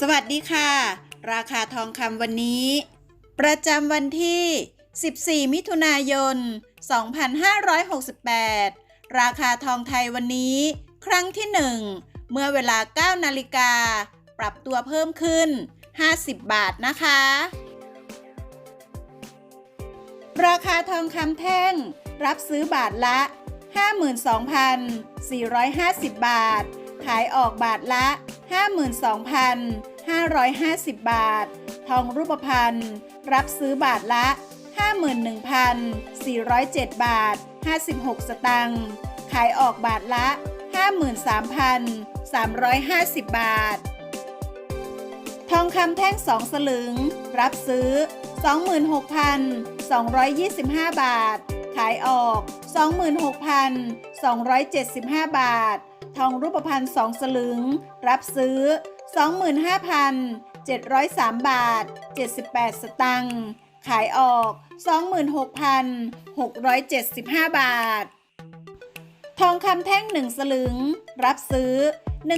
สวัสดีค่ะ ราคาทองคำวันนี้ ประจำวันที่ 14 มิถุนายน 2568 ราคาทองไทยวันนี้ ครั้งที่ 1 เมื่อเวลา 9 นาฬิกา ปรับตัวเพิ่มขึ้น 50 บาทนะคะ ราคาทองคำแท่ง รับซื้อบาทละ 52,450 บาท ขายออกบาทละ 52,550 บาท ทองรูปพรรณรับซื้อบาทละ 51,407 บาท 56 สตังค์ขายออกบาทละ 53,350 บาท ทองคำแท่ง 2 สลึง รับซื้อ 26,225 บาท ขายออก 26,275 บาท ทองรูปพรรณ2สลึง รับซื้อ 25,703 บาท 78 สตังค์ ขายออก 26,675 บาท ทองคำแท่ง1สลึง รับซื้อ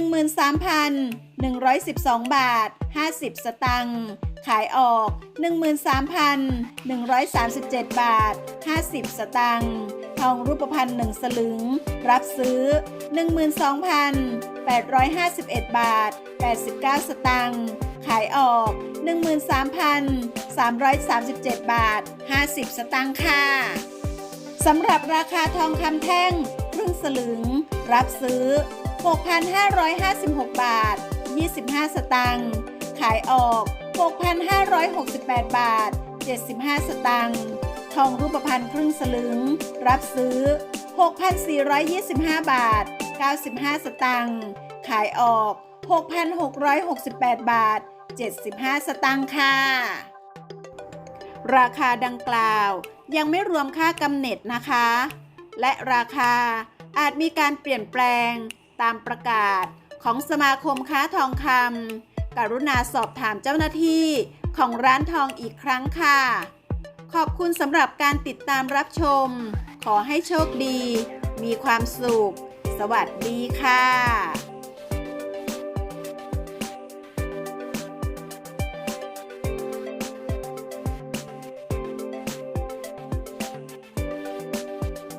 13,112 บาท 50 สตังค์ ขายออก 13,137 บาท 50 สตังค์ ทองรูปพรรณ1สลึง รับซื้อ 12,851 บาท 89 สตังค์ขายออก 13,337 บาท 50 สตังค์ค่ะสำหรับราคาทองคำแท่งครึ่งสลึง รับซื้อ 6,556 บาท 25 สตังค์ขายออก 6,568 บาท 75 สตังค์ ทองรูปพรรณครึ่งสลึง รับซื้อ 6,425 บาท 95 สตังค์ ขายออก 6,668 บาท 75 สตังค์ค่ะ ราคาดังกล่าวยังไม่รวมค่ากำเนิดนะคะ และราคาอาจมีการเปลี่ยนแปลงตามประกาศของสมาคมค้าทองคำกรุณาสอบถามเจ้าหน้าที่ของร้านทองอีกครั้งค่ะ ขอบคุณสำหรับการติดตามรับชม ขอให้โชคดี มีความสุข สวัสดีค่ะ